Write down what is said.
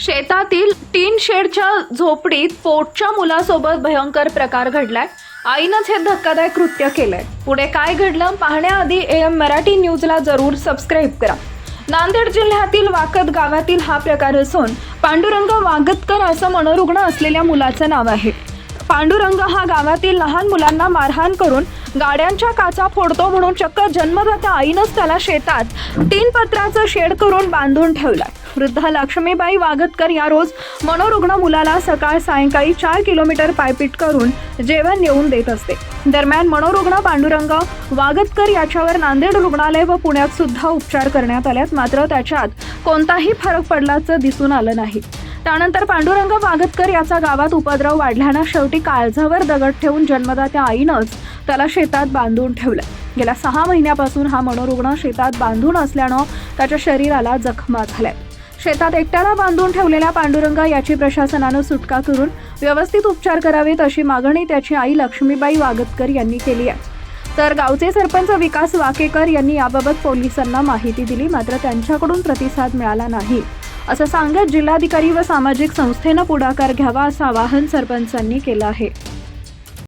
शेतातील टीन शेडच्या झोपडीत पोटच्या मुलासोबत भयंकर प्रकार घडलाय. आईनंच हे धक्कादायक कृत्य केलंय. पुढे काय घडलं पाहण्याआधी ए एम मराठी न्यूजला जरूर सबस्क्राईब करा. नांदेड जिल्ह्यातील वाकद गावातील हा प्रकार असून पांडुरंग वागतकर असं मनोरुग्ण असलेल्या मुलाचं नाव आहे. पांडुरंग हा गावातील लहान मुलांना मारहाण करून गाड्यांच्या काचा फोडतो म्हणून चक्क जन्मदाता आईनंच त्याला शेतात तीन पत्राचं शेड करून बांधून ठेवलाय. वृद्ध लक्ष्मीबाई वागतकर या रोज मनोरुग्ण मुलाला सकाळ सायंकाळी चार किलोमीटर पायपीट करून जेवण नेऊन देत असते. दरम्यान मनोरुग्ण पांडुरंग वागतकर याच्यावर नांदेड रुग्णालय व पुण्यात सुद्धा उपचार करण्यात आल्यात. मात्र त्याच्यात कोणताही फरक पडल्याचं दिसून आलं नाही. त्यानंतर पांडुरंग वागतकर याचा गावात उपद्रव वाढल्यानं शेवटी काळजावर दगड ठेवून जन्मदात्या आईनंच त्याला शेतात बांधून ठेवलं. गेल्या सहा महिन्यापासून हा मनोरुग्ण शेतात बांधून असल्यानं त्याच्या शरीराला जखमा झाल्या शेतात एकट्याला बांधून ठेवलेल्या पांडुरंगा याची प्रशासनानं सुटका करून व्यवस्थित उपचार करावेत अशी मागणी त्याची आई लक्ष्मीबाई वागतकर यांनी केली आहे. तर गावचे सरपंच विकास वाकेकर यांनी याबाबत पोलिसांना माहिती दिली मात्र त्यांच्याकडून प्रतिसाद मिळाला नाही. असं सांगत जिल्हाधिकारी व सामाजिक संस्थेनं पुढाकार घ्यावा असं आवाहन सरपंचांनी केलं आहे.